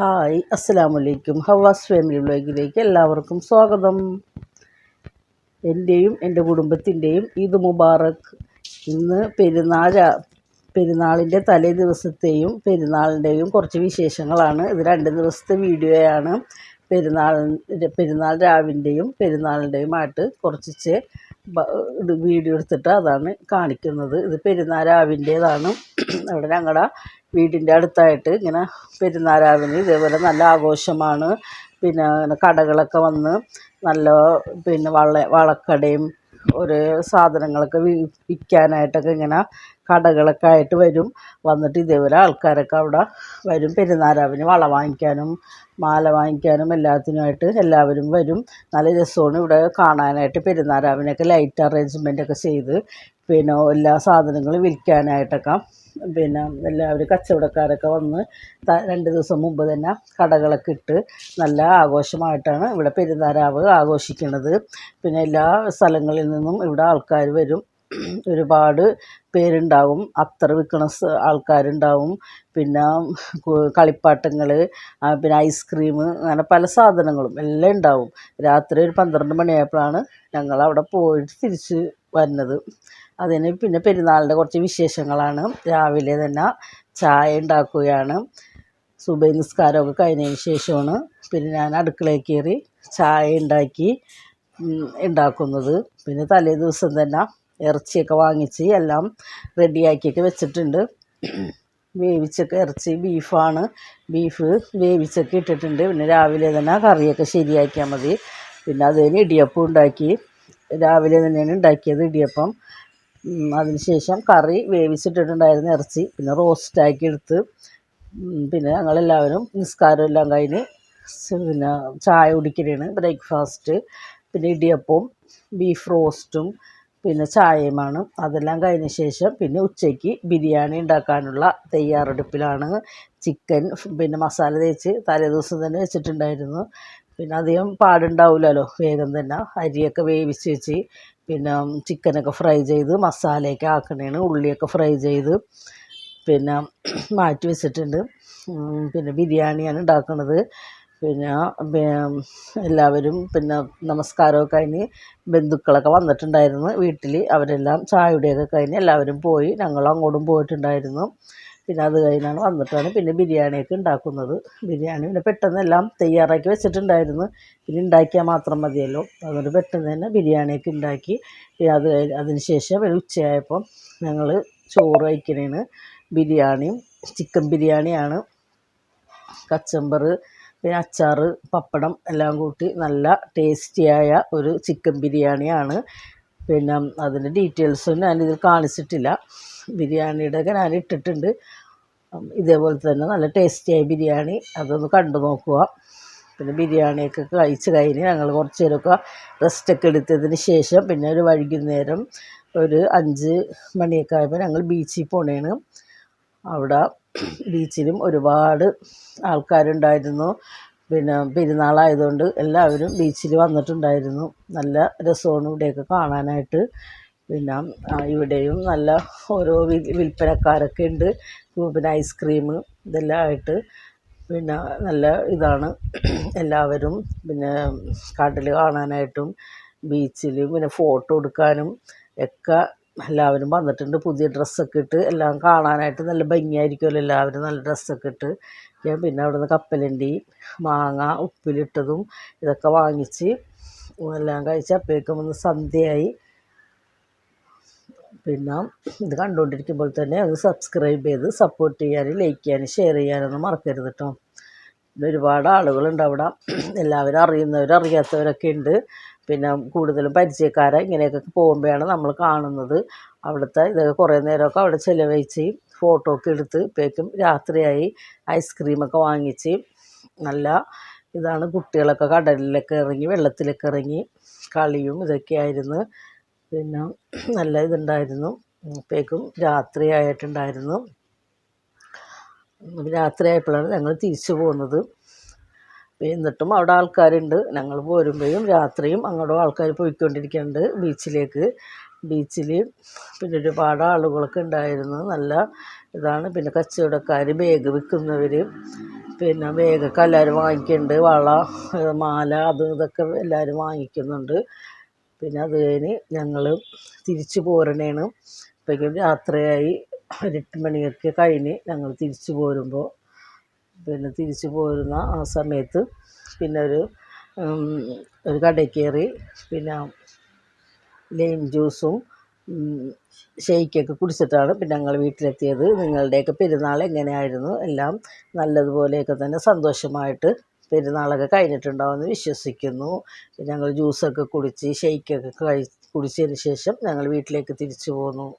Hi അസ്സലാമു അലൈക്കും ഹവാസ് family വ്ലോഗിലേക്ക് എല്ലാവർക്കും സ്വാഗതം. എന്റെയും എന്റെ കുടുംബത്തിന്റെയും ഈദ് മുബാറക്. ഇന്ന് പെരുന്നാൾ പെരുന്നാളിന്റെ തലേ ദിവസത്തെയും പെരുന്നാളിന്റെയും കുറച്ച് വിശേഷങ്ങളാണ്. ഇത് രണ്ട് ദിവസത്തെ വീഡിയോയാണ്. പെരുന്നാളിന്റെ പെരുന്നാൾ രാവിന്റെയും പെരുന്നാളിന്റെയുമായിട്ട് കുറച്ച് ഇത് വീഡിയോ എടുത്തിട്ട് അതാണ് കാണിക്കുന്നത്. ഇത് പെരുന്നാരാവിന്റെതാണ്. അവിടെ ഞങ്ങളുടെ വീടിന്റെ അടുത്തായിട്ട് ഇങ്ങനെ പെരുന്നാരാവിന് ഇതേപോലെ നല്ല ആഘോഷമാണ്. പിന്നെ കടകളൊക്കെ വന്ന് നല്ല പിന്നെ വള വളക്കടയും ഒരു സാധനങ്ങളൊക്കെ വിൽക്കാനായിട്ടൊക്കെ ഇങ്ങനെ കടകളൊക്കെ ആയിട്ട് വരും. വന്നിട്ട് ഇതേപോലെ ആൾക്കാരൊക്കെ അവിടെ വരും. പെരുന്നാരാവിന് വള വാങ്ങിക്കാനും മാല വാങ്ങിക്കാനും എല്ലാത്തിനുമായിട്ട് എല്ലാവരും വരും. നല്ല രസമാണ് ഇവിടെ കാണാനായിട്ട്. പെരുന്നാരാവിനൊക്കെ ലൈറ്റ് അറേഞ്ച്മെന്റ് ഒക്കെ ചെയ്ത് പിന്നെ എല്ലാ സാധനങ്ങളും വിൽക്കാനായിട്ടൊക്കെ പിന്നെ എല്ലാവരും കച്ചവടക്കാരൊക്കെ വന്ന് രണ്ട് ദിവസം മുമ്പ് തന്നെ കടകളൊക്കെ ഇട്ട് നല്ല ആഘോഷമായിട്ടാണ് ഇവിടെ പെരുന്നാരാവ് ആഘോഷിക്കുന്നത്. പിന്നെ എല്ലാ സ്ഥലങ്ങളിൽ നിന്നും ഇവിടെ ആൾക്കാർ വരും. ഒരുപാട് പേരുണ്ടാവും. അത്തർ വിൽക്കണ ആൾക്കാരുണ്ടാവും. പിന്നെ കളിപ്പാട്ടങ്ങൾ പിന്നെ ഐസ്ക്രീം അങ്ങനെ പല സാധനങ്ങളും എല്ലാം ഉണ്ടാവും. രാത്രി ഒരു പന്ത്രണ്ട് മണിയായപ്പോഴാണ് ഞങ്ങൾ അവിടെ പോയിട്ട് തിരിച്ച് വരുന്നത്. അതിന് പിന്നെ പെരുന്നാളിന്റെ കുറച്ച് വിശേഷങ്ങളാണ്. രാവിലെ തന്നെ ചായ ഉണ്ടാക്കുകയാണ്. സുബൈ നിസ്കാരമൊക്കെ കഴിഞ്ഞതിന് ശേഷമാണ് പിന്നെ ഞാൻ അടുക്കളയിൽ കയറി ചായ ഉണ്ടാക്കി ഉണ്ടാക്കുന്നത്. പിന്നെ തലേ ദിവസം തന്നെ ഇറച്ചിയൊക്കെ വാങ്ങിച്ച് എല്ലാം റെഡിയാക്കിയൊക്കെ വെച്ചിട്ടുണ്ട്. വേവിച്ചൊക്കെ ഇറച്ചി ബീഫാണ്. ബീഫ് വേവിച്ചൊക്കെ ഇട്ടിട്ടുണ്ട്. പിന്നെ രാവിലെ തന്നെ കറിയൊക്കെ ശരിയാക്കിയാൽ മതി. പിന്നെ അതിന് ഇടിയപ്പം ഉണ്ടാക്കി. രാവിലെ തന്നെയാണ് ഉണ്ടാക്കിയത് ഇടിയപ്പം. ഉം, അതിനുശേഷം കറി വേവിച്ചിട്ടിട്ടുണ്ടായിരുന്ന ഇറച്ചി പിന്നെ റോസ്റ്റ് ആക്കി എടുത്ത് പിന്നെ ഞങ്ങളെല്ലാവരും നിസ്കാരം എല്ലാം കഴിഞ്ഞ് പിന്നെ ചായ കുടിക്കലാണ് ബ്രേക്ക്ഫാസ്റ്റ് പിന്നെ ഇടിയപ്പവും ബീഫ് റോസ്റ്റും പിന്നെ ചായയുമാണ്. അതെല്ലാം കഴിഞ്ഞ ശേഷം പിന്നെ ഉച്ചയ്ക്ക് ബിരിയാണി ഉണ്ടാക്കാനുള്ള തയ്യാറെടുപ്പിലാണ്. ചിക്കൻ പിന്നെ മസാല തേച്ച് തലേദിവസം തന്നെ വെച്ചിട്ടുണ്ടായിരുന്നു. പിന്നെ അധികം പാടുണ്ടാവില്ലല്ലോ വേഗം തന്നെ അരിയൊക്കെ വേവിച്ച് വെച്ച് പിന്നെ ചിക്കനൊക്കെ ഫ്രൈ ചെയ്ത് മസാലയൊക്കെ ആക്കണേണ് ഉള്ളിയൊക്കെ ഫ്രൈ ചെയ്ത് പിന്നെ മാറ്റി വെച്ചിട്ടുണ്ട്. പിന്നെ ബിരിയാണിയാണ് ഉണ്ടാക്കുന്നത് പിന്നെ എല്ലാവരും പിന്നെ നമസ്കാരമൊക്കെ കഴിഞ്ഞ് ബന്ധുക്കളൊക്കെ വന്നിട്ടുണ്ടായിരുന്നു വീട്ടിൽ അവരെല്ലാം ചായയുടെയൊക്കെ കഴിഞ്ഞ് എല്ലാവരും പോയി. ഞങ്ങളും അങ്ങോട്ടും പോയിട്ടുണ്ടായിരുന്നു. പിന്നെ അത് കഴിഞ്ഞാണ് വന്നിട്ടാണ് പിന്നെ ബിരിയാണിയൊക്കെ ഉണ്ടാക്കുന്നത്. ബിരിയാണി പിന്നെ പെട്ടെന്ന് എല്ലാം തയ്യാറാക്കി വെച്ചിട്ടുണ്ടായിരുന്നു. പിന്നെ ഉണ്ടാക്കിയാൽ മാത്രം മതിയല്ലോ. അതുകൊണ്ട് പെട്ടെന്ന് തന്നെ ബിരിയാണിയൊക്കെ ഉണ്ടാക്കി. പിന്നെ അത് അതിന് ശേഷം ഉച്ചയായപ്പം ഞങ്ങൾ ചോറ് കഴിക്കണേന് ബിരിയാണിയും ചിക്കൻ ബിരിയാണിയാണ്. കച്ചമ്പർ പിന്നെ അച്ചാർ പപ്പടം എല്ലാം കൂട്ടി നല്ല ടേസ്റ്റിയായ ഒരു ചിക്കൻ ബിരിയാണിയാണ്. പിന്നെ അതിന്റെ ഡീറ്റെയിൽസും ഞാനിതിൽ കാണിച്ചിട്ടില്ല. ബിരിയാണിയുടെ ഒക്കെ ഞാൻ ഇട്ടിട്ടുണ്ട് ഇതേപോലെ തന്നെ നല്ല ടേസ്റ്റിയായ ബിരിയാണി അതൊന്ന് കണ്ടു നോക്കുക. പിന്നെ ബിരിയാണിയൊക്കെ കഴിച്ച് കഴിഞ്ഞ് ഞങ്ങൾ കുറച്ച് നേരമൊക്കെ റെസ്റ്റൊക്കെ എടുത്തതിന് ശേഷം പിന്നെ ഒരു വൈകുന്നേരം ഒരു അഞ്ച് മണിയൊക്കെ ആയപ്പോൾ ഞങ്ങൾ ബീച്ചിൽ പോണേണ്. അവിടെ ബീച്ചിലും ഒരുപാട് ആൾക്കാരുണ്ടായിരുന്നു. പിന്നെ പെരുന്നാളായതുകൊണ്ട് എല്ലാവരും ബീച്ചിൽ വന്നിട്ടുണ്ടായിരുന്നു. നല്ല രസമാണ് ഇവിടെയൊക്കെ കാണാനായിട്ട്. പിന്നെ ഇവിടെയും നല്ല ഓരോ വിൽ- വിൽപ്പനക്കാരൊക്കെ ഉണ്ട്. പിന്നെ ഐസ്ക്രീം ഇതെല്ലാം ആയിട്ട് പിന്നെ നല്ല ഇതാണ്. എല്ലാവരും പിന്നെ കടൽ കാണാനായിട്ടും ബീച്ചിൽ പിന്നെ ഫോട്ടോ എടുക്കാനും ഒക്കെ എല്ലാവരും വന്നിട്ടുണ്ട്. പുതിയ ഡ്രസ്സൊക്കെ ഇട്ട് എല്ലാം കാണാനായിട്ട് നല്ല ഭംഗിയായിരിക്കുമല്ലോ. എല്ലാവരും നല്ല ഡ്രസ്സൊക്കെ ഇട്ട്. പിന്നെ അവിടുന്ന് കപ്പലണ്ടി മാങ്ങ ഉപ്പിലിട്ടതും ഇതൊക്കെ വാങ്ങിച്ച് എല്ലാം കഴിച്ച് അപ്പോഴേക്കും ഒന്ന് സന്ധ്യയായി. പിന്നെ ഇത് കണ്ടുകൊണ്ടിരിക്കുമ്പോൾ തന്നെ ഒന്ന് സബ്സ്ക്രൈബ് ചെയ്ത് സപ്പോർട്ട് ചെയ്യാനും ലൈക്ക് ചെയ്യാനും ഷെയർ ചെയ്യാനൊന്നും മറക്കരുത് കേട്ടോ ഒരുപാട് ആളുകളുണ്ട് അവിടെ. എല്ലാവരും അറിയുന്നവരും അറിയാത്തവരൊക്കെ ഉണ്ട്. പിന്നെ കൂടുതലും പരിചയക്കാരെ ഇങ്ങനെയൊക്കെ പോകുമ്പോഴാണ് നമ്മൾ കാണുന്നത്. അവിടുത്തെ ഇതൊക്കെ കുറേ നേരമൊക്കെ അവിടെ ചിലവഴിച്ച് ഫോട്ടോ ഒക്കെ എടുത്ത് ഇപ്പോഴേക്കും രാത്രിയായി ഐസ്ക്രീമൊക്കെ വാങ്ങിച്ച് നല്ല ഇതാണ് കുട്ടികളൊക്കെ കടലിലൊക്കെ ഇറങ്ങി വെള്ളത്തിലൊക്കെ ഇറങ്ങി കളിയും ഇതൊക്കെ ആയിരുന്നു പിന്നെ നല്ല ഇതുണ്ടായിരുന്നു. അപ്പോഴേക്കും രാത്രിയായിട്ടുണ്ടായിരുന്നു. രാത്രിയായപ്പോഴാണ് ഞങ്ങൾ തിരിച്ചു പോകുന്നത്. എന്നിട്ടും അവിടെ ആൾക്കാരുണ്ട്. ഞങ്ങൾ പോരുമ്പോഴും രാത്രിയും അങ്ങോട്ടും ആൾക്കാർ പോയിക്കൊണ്ടിരിക്കുന്നുണ്ട് ബീച്ചിലേക്ക്. ബീച്ചിൽ പിന്നെ ഒരുപാട് ആളുകളൊക്കെ ഉണ്ടായിരുന്നു. നല്ല ഇതാണ്. പിന്നെ കച്ചവടക്കാർ ബാഗ് വിൽക്കുന്നവർ പിന്നെ ബാഗൊക്കെ എല്ലാവരും വാങ്ങിക്കുന്നുണ്ട്. വള മാല അത് ഇതൊക്കെ എല്ലാവരും വാങ്ങിക്കുന്നുണ്ട്. പിന്നെ അത് കഴിഞ്ഞ് ഞങ്ങൾ തിരിച്ച് പോരണേണ്. അപ്പോഴേക്കും രാത്രിയായി. ഒരു എട്ട് മണിയൊക്കെ കഴിഞ്ഞ് ഞങ്ങൾ തിരിച്ച് പോരുമ്പോൾ പിന്നെ തിരിച്ച് പോരുന്ന ആ സമയത്ത് പിന്നെ ഒരു ഒരു കടയിൽ പിന്നെ ലൈം ജ്യൂസും ഷെയ്ക്കൊക്കെ കുടിച്ചിട്ടാണ് പിന്നെ ഞങ്ങൾ വീട്ടിലെത്തിയത്. നിങ്ങളുടെയൊക്കെ പെരുന്നാൾ എങ്ങനെയായിരുന്നു? എല്ലാം നല്ലതുപോലെയൊക്കെ തന്നെ സന്തോഷമായിട്ട് പെരുന്നാളൊക്കെ കഴിഞ്ഞിട്ടുണ്ടാവുമെന്ന് വിശ്വസിക്കുന്നു. ഞങ്ങൾ ജ്യൂസൊക്കെ കുടിച്ച് ഷെയ്ക്കൊക്കെ കഴി കുടിച്ചതിന് ശേഷം ഞങ്ങൾ വീട്ടിലേക്ക് തിരിച്ചു പോന്നു.